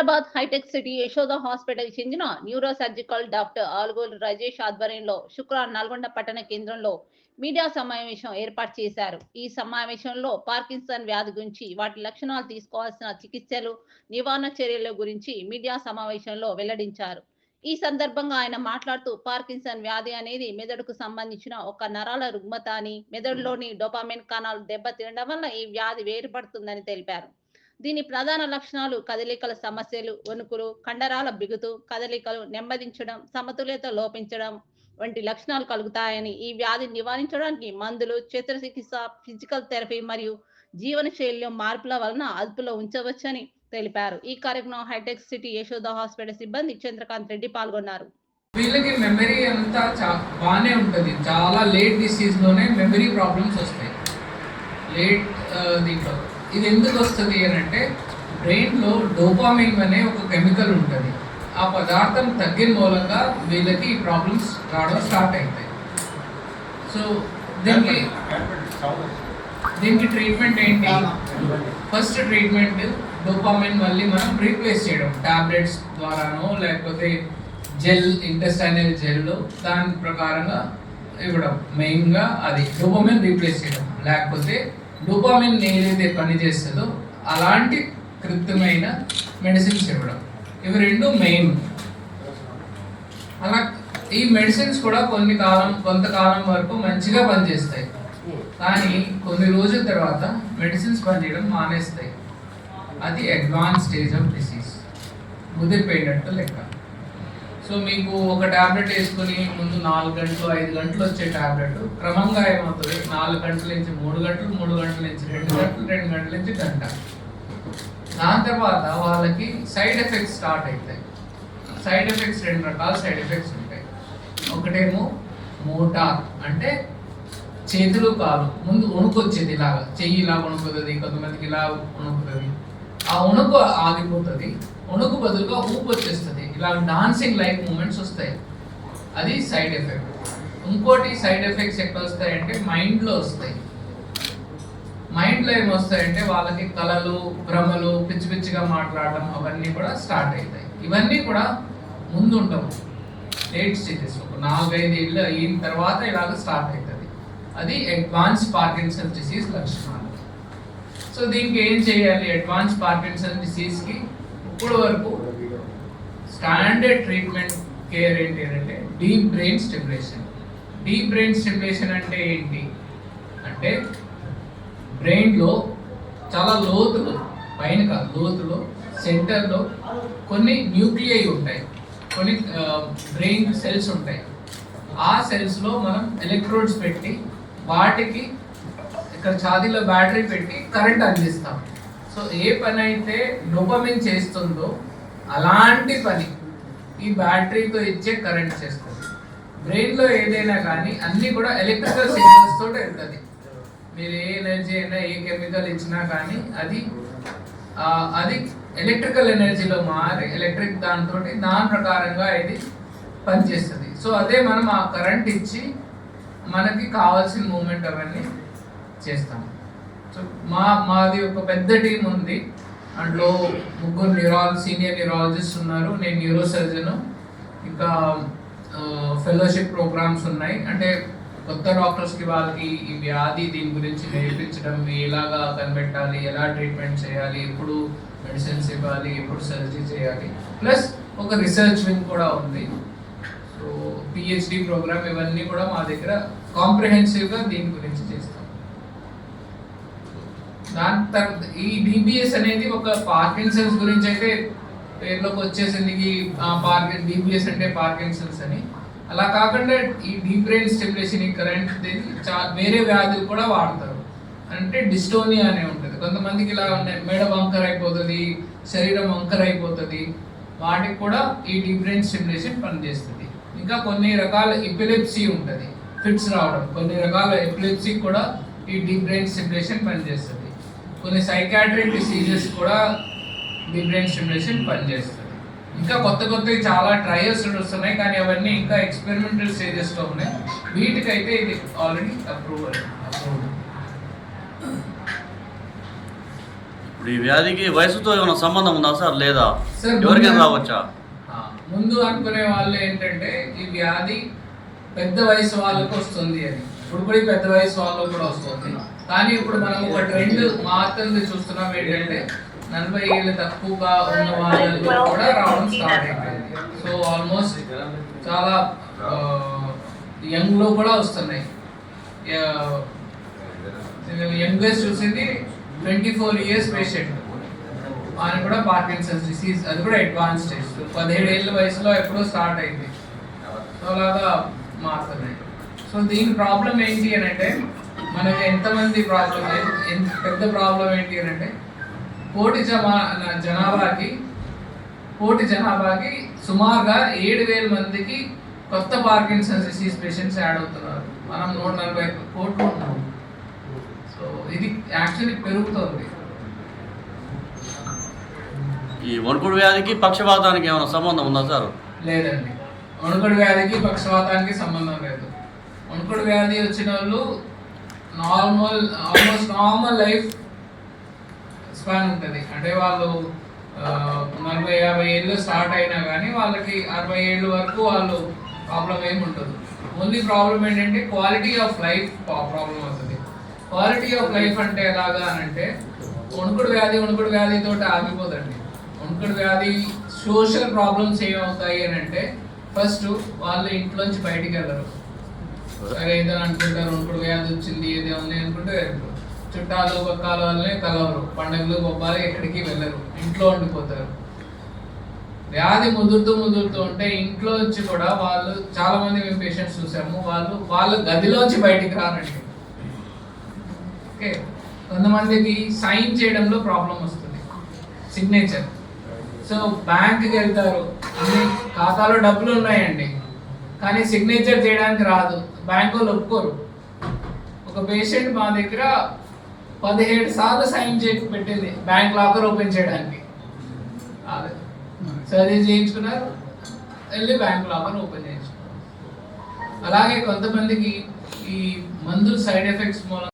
Hyderabad hitech city Yashoda hospital చెందిన neuro surgical doctor Alugolu Rajesh ఆధ్వర్యంలో శుక్రవారం నల్గొండ పట్టణ కేంద్రంలో మీడియా సమావేశం ఏర్పాటు చేశారు. ఈ సమావేశంలో పార్కిన్సన్ వ్యాధి గురించి వాటి లక్షణాలు తీసుకోవాల్సిన చికిత్సలు నివారణ చర్యల గురించి మీడియా సమావేశంలో వెల్లడించారు. ఈ సందర్భంగా ఆయన మాట్లాడుతూ పార్కిన్సన్ వ్యాధి అనేది మెదడుకు సంబంధించిన ఒక నరాల రుగ్మత అని మెదడులోని డోపామిన్ కణాలు దెబ్బతినడం వల్ల ఈ వ్యాధి వేరుపడుతుందని తెలిపారు. దీని ప్రధాన లక్షణాలు కదలికల సమస్యలు వణుకులు కండరాల బిగుతు కదలికలు నెమ్మదించడం సమతుల్యత లోపించడం వంటి లక్షణాలు కలుగుతాయని ఈ వ్యాధిని నివారించడానికి మందులు చికిత్స ఫిజికల్ థెరపీ మరియు జీవన శైలిలో మార్పుల వలన అదుపులో ఉంచవచ్చని తెలిపారు. ఈ కార్యక్రమం హైటెక్ సిటీ యశోద హాస్పిటల్ సిబ్బంది చంద్రకాంత్ రెడ్డి పాల్గొన్నారు. వీళ్ళకి మెమరీ అంతా బాగానే ఉంటుంది. చాలా లేట్ డిసీజ్లోనే మెమరీ ప్రాబ్లమ్స్ వస్తాయి. లేట్ దీంట్లో. ఇది ఎందుకు వస్తుంది అని అంటే బ్రెయిన్లో డోపామైన్ అనే ఒక కెమికల్ ఉంటుంది. ఆ పదార్థం తగ్గిన మూలంగా వీళ్ళకి ఈ ప్రాబ్లమ్స్ రావడం స్టార్ట్ అవుతాయి సో దీనికి దీనికి ట్రీట్మెంట్ ఏంటి? ఫస్ట్ ట్రీట్మెంట్ డోపామైన్ మళ్ళీ మనం రీప్లేస్ చేయడం. టాబ్లెట్స్ ద్వారానో లేకపోతే జెల్ ఇంటెస్టైనల్ జెల్ దాని ప్రకారంగా ఇవ్వడం. మెయిన్గా అది డోపామైన్ రీప్లేస్ చేయడం. లేకపోతే డోపామిన్ ఏదైతే పని చేస్తుందో అలాంటి కృత్రిమైన మెడిసిన్స్ ఇవ్వడం. ఇవి రెండు మెయిన్ అలా ఈ మెడిసిన్స్ కూడా కొన్ని కాలం కొంతకాలం వరకు మంచిగా పనిచేస్తాయి. కానీ కొన్ని రోజుల తర్వాత మెడిసిన్స్ పనిచేయడం మానేస్తాయి. అది అడ్వాన్స్ స్టేజ్ ఆఫ్ డిసీజ్ ముదిరిపోయినట్టు లెక్క. సో మీకు ఒక టాబ్లెట్ వేసుకుని ముందు నాలుగు గంటలు ఐదు గంటలు వచ్చే ట్యాబ్లెట్ క్రమంగా ఏమవుతుంది? నాలుగు గంటల నుంచి మూడు గంటలు మూడు గంటల నుంచి రెండు గంటలు రెండు గంటల నుంచి గంట. దాని తర్వాత వాళ్ళకి సైడ్ ఎఫెక్ట్స్ స్టార్ట్ అవుతాయి. సైడ్ ఎఫెక్ట్స్ రెండు రకాల సైడ్ ఎఫెక్ట్స్ ఉంటాయి. ఒకటేమో మోటార్ అంటే చేతులు కాలు. ముందు వణుకు వచ్చేది ఇలాగా. చెయ్యి ఇలా వణుకుతుంది కొంతమందికి ఇలా వణుకుతుంది. ఆ వణుకు ఆగిపోతుంది. వణుకు బదులుగా ఊపు వచ్చేస్తుంది. ఇలా డాన్సింగ్ లైక్ మూమెంట్స్ వస్తాయి. అది సైడ్ ఎఫెక్ట్ ఇంకోటి సైడ్ ఎఫెక్ట్స్ ఎక్కడ వస్తాయంటే మైండ్లో వస్తాయి. మైండ్లో ఏమొస్తాయంటే వాళ్ళకి కళలు భ్రమలు పిచ్చి పిచ్చిగా మాట్లాడడం అవన్నీ కూడా స్టార్ట్ అవుతాయి. ఇవన్నీ కూడా ముందు ఉండవు లేట్ స్టేజెస్ ఒక నాలుగైదు ఏళ్ళు అయిన తర్వాత ఇలాగ స్టార్ట్ అవుతుంది. అది అడ్వాన్స్ పార్కిన్సన్ డిసీజ్ లక్షణాలు. సో దీనికి ఏం చేయాలి? అడ్వాన్స్ పార్కిన్సన్ డిసీజ్కి ఇప్పుడు వరకు స్టాండర్డ్ ట్రీట్మెంట్ కేర్ ఏంటి అంటే deep brain stimulation deep brain stimulation అంటే ఏంటి? అంటే బ్రెయిన్లో చాలా లోతులు పైన కాదు లోతులో సెంటర్లో కొన్ని న్యూక్లియై ఉంటాయి. కొన్ని బ్రెయిన్ సెల్స్ ఉంటాయి. ఆ సెల్స్లో మనం ఎలక్ట్రోడ్స్ పెట్టి వాటికి ఇక్కడ ఛాతీలో బ్యాటరీ పెట్టి కరెంట్ అందిస్తాం. సో ఏ పని అయితే డోపమిన్ చేస్తుందో అలాంటి పని ఈ బ్యాటరీతో ఇచ్చే కరెంట్ చేస్తుంది. బ్రెయిన్లో ఏదైనా కానీ అన్నీ కూడా ఎలక్ట్రికల్ సిగ్నల్స్ తోటి వెళ్తుంది. మీరు ఏ ఎనర్జీ అయినా ఏ కెమికల్ ఇచ్చినా కానీ అది అది ఎలక్ట్రికల్ ఎనర్జీలో మారి ఎలక్ట్రిక్ దాంతో దాని ప్రకారంగా ఇది పనిచేస్తుంది. సో అదే మనం ఆ కరెంట్ ఇచ్చి మనకి కావాల్సిన మూమెంట్ అవన్నీ చేస్తాము. సో మా మాది ఒక పెద్ద టీం ఉంది. అందులో ముగ్గురు న్యూరాల సీనియర్ న్యూరాలజిస్ట్ ఉన్నారు. నేను న్యూరో సర్జన్ ఇంకా ఫెలోషిప్ ప్రోగ్రామ్స్ ఉన్నాయి. అంటే కొత్త డాక్టర్స్కి వాళ్ళకి ఈ వ్యాధి దీని గురించి నేర్పించడం ఎలాగా కనిపెట్టాలి ఎలా ట్రీట్మెంట్ చేయాలి ఎప్పుడు మెడిసిన్స్ ఇవ్వాలి ఎప్పుడు సర్జరీ చేయాలి. ప్లస్ ఒక రీసెర్చ్ వింగ్ కూడా ఉంది. సో పిహెచ్డి ప్రోగ్రామ్ ఇవన్నీ కూడా మా దగ్గర కాంప్రిహెన్సివ్గా దీని గురించి చేస్తాం. దాని తర్వాత ఈ డిబిఎస్ అనేది ఒక పార్కిన్సన్స్ గురించి అయితే పేర్లోకి వచ్చేసరికి పార్కిన్ డిబిఎస్ అంటే పార్కిన్సన్స్ అని. అలా కాకుండా ఈ డీప్ బ్రెయిన్ స్టిమ్యులేషన్ ఈ కరెంట్ వేరే వ్యాధులు కూడా వాడతారు. అంటే డిస్టోనియా అనే ఉంటుంది. కొంతమందికి ఇలా ఉన్నాయి మెడ వంకర్ అయిపోతుంది శరీరం వంకర్ అయిపోతుంది వాటికి కూడా ఈ డీప్ బ్రెయిన్ స్టిమ్యులేషన్ పనిచేస్తుంది. ఇంకా కొన్ని రకాల ఎపిలెప్సీ ఉంటుంది ఫిట్స్ రావడం. కొన్ని రకాల ఎపిలెప్సీ కూడా ఈ డీప్ బ్రెయిన్ స్టిమ్యులేషన్ పనిచేస్తుంది. కొన్ని సైకాట్రిక్ డిసీజెస్ కూడా డీప్ బ్రెయిన్ స్టిమ్యులేషన్ పనిచేస్తుంది. ఇంకా కొత్త కొత్తవి చాలా ట్రయల్స్ వస్తున్నాయి కానీ అవన్నీ ఇంకా ఎక్స్పెరిమెంటల్ స్టేజెస్లో ఉన్నాయి. వీటికైతే ఇది ఆల్రెడీ అప్రూవల్ ఇప్పుడు ఈ వ్యాధికి వయసుతో ఏమైనా సంబంధం ఉందా సార్? లేదా? ఎవరికైనా రావచ్చా? ముందు అనుకునే వాళ్ళు ఏంటంటే ఈ వ్యాధి పెద్ద వయసు వాళ్ళకు వస్తుంది అని. ఇప్పుడు కూడా పెద్ద వయసు వాళ్ళకు కూడా వస్తుంది. కానీ ఇప్పుడు మనం ఒక ట్రెండ్ మాత్రం చూస్తున్నాం ఏంటంటే నలభై ఏళ్ళు తక్కువగా ఉన్న వాళ్ళలో కూడా రావడం స్టార్ట్ అయిపోయింది. సో ఆల్మోస్ట్ చాలా యంగ్లో కూడా వస్తున్నాయి. యంగెస్ట్ చూసింది ట్వంటీ ఫోర్ ఇయర్స్ పేషెంట్ ఆయన కూడా పార్కిన్సన్స్ డిసీజ్ అది కూడా అడ్వాన్స్ స్టేజ్ పదిహేడు ఏళ్ళ వయసులో ఎప్పుడో స్టార్ట్ అయింది. సో అలాగా మారుతున్నాయి. సో దీని ప్రాబ్లం ఏంటి అని అంటే మనకి ఎంతమంది ప్రాబ్లం ఎంత పెద్ద ప్రాబ్లం ఏంటి అని అంటే కోటి జమా జనాభాకి కోటి జనాభాకి సుమారుగా ఏడు వేల మందికి కొత్త పార్కిన్సన్స్ డిసీజ్ పేషెంట్స్ యాడ్ అవుతున్నారు. మనం నూట నలభై కోట్లు ఉన్నాం. సో ఇది యాక్చువల్లీ పెరుగుతుంది. ఈ వణుకుడు వ్యాధికి పక్షపాతానికి ఏమైనా సంబంధం ఉందా సార్? లేదండి. వణుకుడు వ్యాధికి పక్షవాతానికి సంబంధం లేదు. వణుకుడు వ్యాధి వచ్చిన వాళ్ళు normal almost normal life span ఉంటుంది. అంటే వాళ్ళు నలభై యాభై ఏళ్ళు స్టార్ట్ అయినా కానీ వాళ్ళకి అరవై ఏళ్ళు వరకు వాళ్ళు ప్రాబ్లం ఏమి ఉంటుంది ఓన్లీ ప్రాబ్లం ఏంటంటే క్వాలిటీ ఆఫ్ లైఫ్ ప్రాబ్లం అవుతుంది. క్వాలిటీ ఆఫ్ లైఫ్ అంటే ఎలాగా అని అంటే వణుకుడు వ్యాధి వణుకుడు వ్యాధితో ఆగిపోదండి. వణుకుడు వ్యాధి సోషల్ ప్రాబ్లమ్స్ ఏమవుతాయి అని అంటే ఫస్ట్ వాళ్ళు ఇంట్లోంచి బయటికి వెళ్ళరు. సరే ఇద్దరు అనుకుంటారు ఇప్పుడు వ్యాధి వచ్చింది ఏది ఉంది అనుకుంటే చుట్టాలు పక్కాలు వాళ్ళని కలవరు. పండుగలు బొబ్బాలు ఎక్కడికి వెళ్ళరు. ఇంట్లో ఉండిపోతారు. వ్యాధి ముదురుతూ ముదురుతూ ఉంటే ఇంట్లో నుంచి కూడా వాళ్ళు చాలా మంది మేము పేషెంట్స్ చూసాము వాళ్ళు వాళ్ళు గదిలోంచి బయటికి రారండి. ఓకే? కొంతమందికి సైన్ చేయడంలో ప్రాబ్లం వస్తుంది. సిగ్నేచర్ సో బ్యాంక్కి వెళ్తారు. అన్ని ఖాతాలో డబ్బులు ఉన్నాయండి. కానీ సిగ్నేచర్ చేయడానికి రాదు. బ్యాంక్ వాళ్ళు ఒప్పుకోరు. ఒక పేషెంట్ మా దగ్గర పదిహేడు సార్లు సైన్ చేసి పెట్టింది. బ్యాంక్ లాకర్ ఓపెన్ చేయడానికి. అదే. సర్జరీ చేయించుకున్నారు. వెళ్ళి బ్యాంక్ లాకర్ ఓపెన్ చేయించుకున్నారు. అలాగే కొంతమందికి ఈ మందులు సైడ్ ఎఫెక్ట్స్ మూలంగా